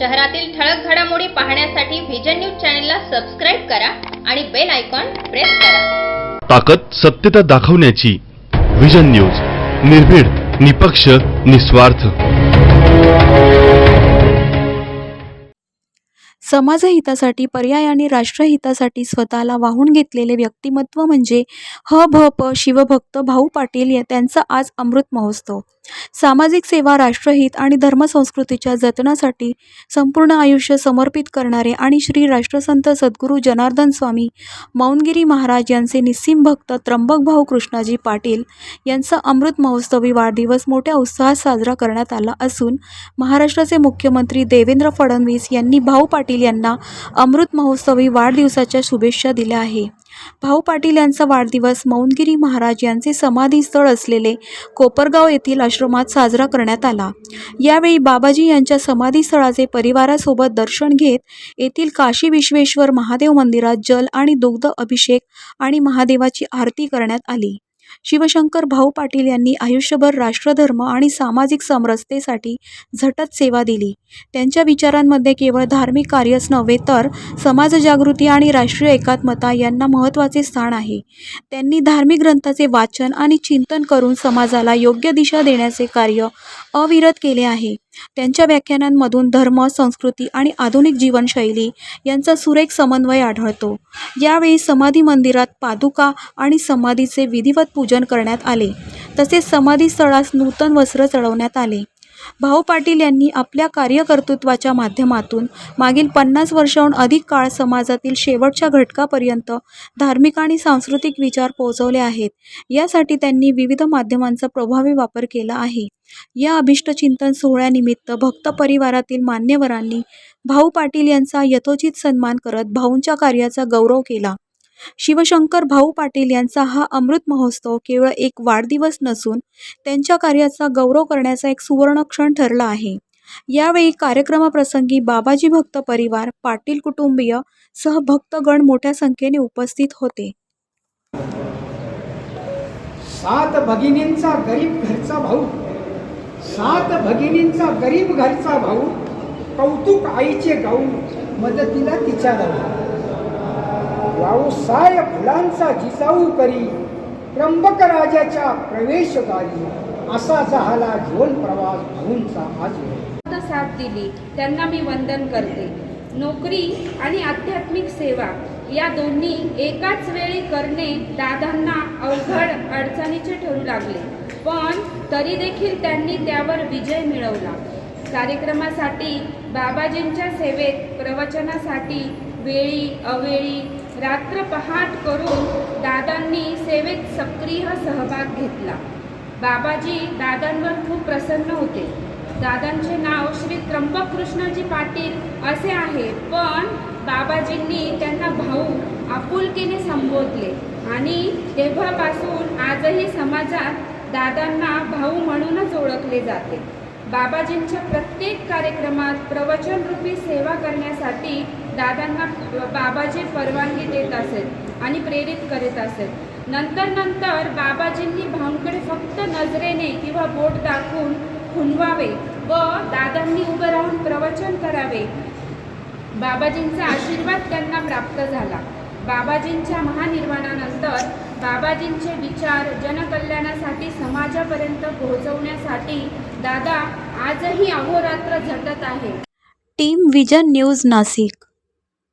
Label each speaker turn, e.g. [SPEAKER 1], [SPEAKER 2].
[SPEAKER 1] शहरातील ठळक घडामोडी पाहण्यासाठी व्हिजन न्यूज चॅनलला सबस्क्राईब करा आणि बेल आयकॉन प्रेस करा.
[SPEAKER 2] ताकद सत्यता दाखवण्याची विजन न्यूज निर्भीड निपक्ष निस्वार्थ.
[SPEAKER 3] समाजहितासाठी पर्यायाने राष्ट्रहितासाठी स्वतःला वाहून घेतलेले व्यक्तिमत्व म्हणजे ह भ प शिवभक्त भाऊ पाटील या त्यांचा आज अमृत महोत्सव. सामाजिक सेवा राष्ट्रहित आणि धर्मसंस्कृतीच्या जतनासाठी संपूर्ण आयुष्य समर्पित करणारे आणि श्री राष्ट्रसंत सद्गुरू जनार्दन स्वामी मौनगिरी महाराज यांचे निस्सीम भक्त त्र्यंबक भाऊ कृष्णाजी पाटील यांचा अमृत महोत्सवी वाढदिवस मोठ्या उत्साहात साजरा करण्यात आला असून महाराष्ट्राचे मुख्यमंत्री देवेंद्र फडणवीस यांनी भाऊ पाटील यांना अमृत महोत्सवी वाढदिवसाच्या शुभेच्छा दिल्या आहे. भाऊ पाटील यांचा वाढदिवस मौनगिरी महाराज यांचे समाधीस्थळ असलेले कोपरगाव येथील आश्रमात साजरा करण्यात आला. यावेळी बाबाजी यांच्या समाधीस्थळाचे परिवारासोबत दर्शन घेत येथील काशी विश्वेश्वर महादेव मंदिरात जल आणि दुग्ध अभिषेक आणि महादेवाची आरती करण्यात आली. शिवशंकर भाऊ पाटील यांनी आयुष्यभर राष्ट्रधर्म आणि सामाजिक समरसतेसाठी झटत सेवा दिली. त्यांच्या विचारांमध्ये केवळ धार्मिक कार्यच नव्हे तर समाजजागृती आणि राष्ट्रीय एकात्मता यांना महत्त्वाचे स्थान आहे. त्यांनी धार्मिक ग्रंथाचे वाचन आणि चिंतन करून समाजाला योग्य दिशा देण्याचे कार्य अविरत केले आहे. त्यांच्या व्याख्यानांमधून धर्म संस्कृती आणि आधुनिक जीवनशैली यांचा सुरेख समन्वय आढळतो. यावेळी समाधी मंदिरात पादुका आणि समाधीचे विधिवत पूजन करण्यात आले. तसेच समाधी स्थळास नूतन वस्त्र चढवण्यात आले. भाऊ पाटील यांनी आपल्या कार्यकर्तृत्वाच्या माध्यमातून मागील पन्नास वर्षाहून अधिक काळ समाजातील शेवटच्या घटकापर्यंत धार्मिक आणि सांस्कृतिक विचार पोहोचवले आहेत. यासाठी त्यांनी विविध माध्यमांचा प्रभावी वापर केला आहे. या अभिष्टचिंतन सोहळ्यानिमित्त भक्त परिवारातील मान्यवरांनी भाऊ पाटील यांचा यथोचित सन्मान करत भाऊंच्या कार्याचा गौरव केला. शिवशंकर भाऊ पाटील यांचा हा अमृत महोत्सव केवळ एक वाढदिवस नसून त्यांच्या कार्याचा गौरव करण्याचा एक सुवर्ण क्षण ठरला आहे. यावेळी कार्यक्रमाप्रसंगी बाबाजी भक्त परिवार पाटील कुटुंबीय सह भक्तगण मोठ्या संख्येने उपस्थित होते.
[SPEAKER 4] सात भगिनींचा गरीब घरचा भाऊ सात भगिनींचा गरीब घरचा भाऊ कौतुक आईचे गाऊ मदतीला तिच्या राहू व्यवसाय फुलांचा जिजाऊ करी. त्र्यंबक राजाच्या प्रवेशद्वारी असा झाला जीवन प्रवास भाऊंचा आज
[SPEAKER 5] साथ दिली. त्यांना मी वंदन करते. नोकरी आणि आध्यात्मिक सेवा या दोन्ही एकाच वेळी करणे दादांना अवघड अडचणीचे ठरू लागले. पण तरी देखील त्यांनी त्यावर विजय मिळवला. कार्यक्रमासाठी बाबाजींच्या सेवेत प्रवचनासाठी वेळी अवेळी रात्र पहाट करून दादांनी सेवेत सक्रिय सहभाग घेतला. बाबाजी दादांवर खूप प्रसन्न होते. दादांचे नाव श्री त्र्यंबक पाटील असे आहे पण बाबाजींनी त्यांना भाऊ आपुलकीने संबोधले आणि तेव्हापासून आजही समाजात दादांना भाऊ म्हणूनच ओळखले जाते. बाबाजींच्या प्रत्येक कार्यक्रमात प्रवचनरूपी सेवा करण्यासाठी दादांना बाबाजी परवानगी देत असेल आणि प्रेरित करीत असेल. नंतर नंतर बाबाजींनी भाऊंकडे फक्त नजरेने किंवा बोट दाखवून खुनवावे व दादांनी उभं राहून प्रवचन करावे. बाबाजींचा आशीर्वाद त्यांना प्राप्त झाला. बाबाजींच्या महानिर्वाणानंतर बाबाजींचे विचार जनकल्याणासाठी समाजापर्यंत पोहोचवण्यासाठी दादा आजही अहोरात्र झटत आहे.
[SPEAKER 3] Team vision news Nashik.